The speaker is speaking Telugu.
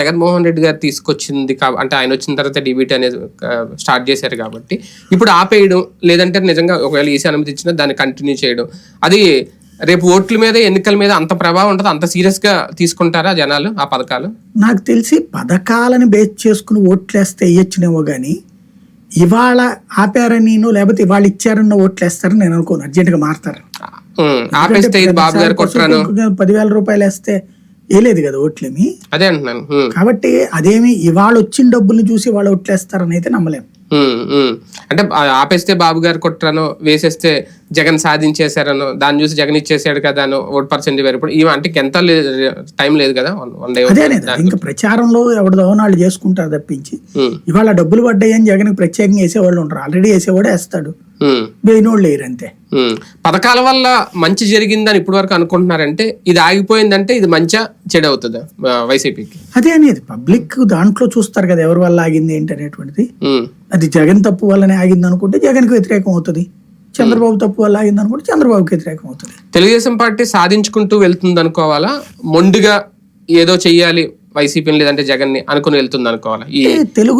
జగన్మోహన్ రెడ్డి గారు తీసుకొచ్చింది అంటే ఆయన వచ్చిన తర్వాత డీబీటీ అనేది స్టార్ట్ చేశారు కాబట్టి ఇప్పుడు ఆపేయడం లేదంటే నిజంగా ఒకవేళ ఈసీ అనుమతి ఇచ్చినా దాన్ని కంటిన్యూ చేయడం. అది రేపు ఓట్ల మీద ఎన్నికల మీద అంత ప్రభావం ఉంటుంది అంత సీరియస్గా తీసుకుంటారా జనాలు ఆ పథకాలు? నాకు తెలిసి పథకాలను బేస్ చేసుకుని ఓట్లేస్తే వేయచ్చునేమో కానీ ఇవాళ ఆపారని లేకపోతే ఇవాళ ఇచ్చారన్న ఓట్లేస్తారని నేను అనుకోను. మారుతారు. గారు కొట్టరాను పసుపు పదివేల రూపాయలు వేస్తే వేయలేదు కదా ఓట్లేమి? అదే అంటున్నాను. కాబట్టి అదేమి ఇవాళ వచ్చిన డబ్బులు చూసి వాళ్ళు ఓట్లేస్తారని అయితే నమ్మలేం. ఉమ్, ఉమ్. అంటే ఆపేస్తే బాబు గారు కొట్టరాను వేసేస్తే జగన్ సాధించేశారను దాన్ని చూసి జగన్ ఇచ్చేసాడు కదా అని ఓట్ పర్సెంట్ వేరు. ఇప్పుడు ఇవి అంటే ఎంత టైం లేదు కదా వన్ డే ఇంకా ప్రచారంలో ఎవరిదో వాళ్ళు చేసుకుంటారు తప్పించి. ఇవాళ డబ్బులు పడ్డాయని జగన్ ప్రత్యేకంగా వేసేవాళ్ళు ఉంటారు. ఆల్రెడీ వేసేవాడే వేస్తాడు. అంతే ఉమ్. పథకాల వల్ల మంచి జరిగిందని ఇప్పటి వరకు అనుకుంటున్నారంటే ఇది ఆగిపోయిందంటే ఇది మంచిగా చెడు అవుతుందా వైసీపీకి? అదే అనేది పబ్లిక్ దాంట్లో చూస్తారు కదా ఎవరి వల్ల ఆగింది ఏంటి అనేటువంటిది. అది జగన్ తప్పు వల్లనే ఆగింది అనుకుంటే జగన్కి వ్యతిరేకం అవుతుంది. చంద్రబాబు తప్పు వల్ల ఆగింది అనుకుంటే చంద్రబాబుకి వ్యతిరేకం అవుతుంది. తెలుగుదేశం పార్టీ సాధించుకుంటూ వెళ్తుంది అనుకోవాలా? మొండిగా ఏదో చెయ్యాలి వైసీపీని లేదంటే జగన్ని అనుకుని వెళ్తుంది అనుకోవాలా? తెలుగు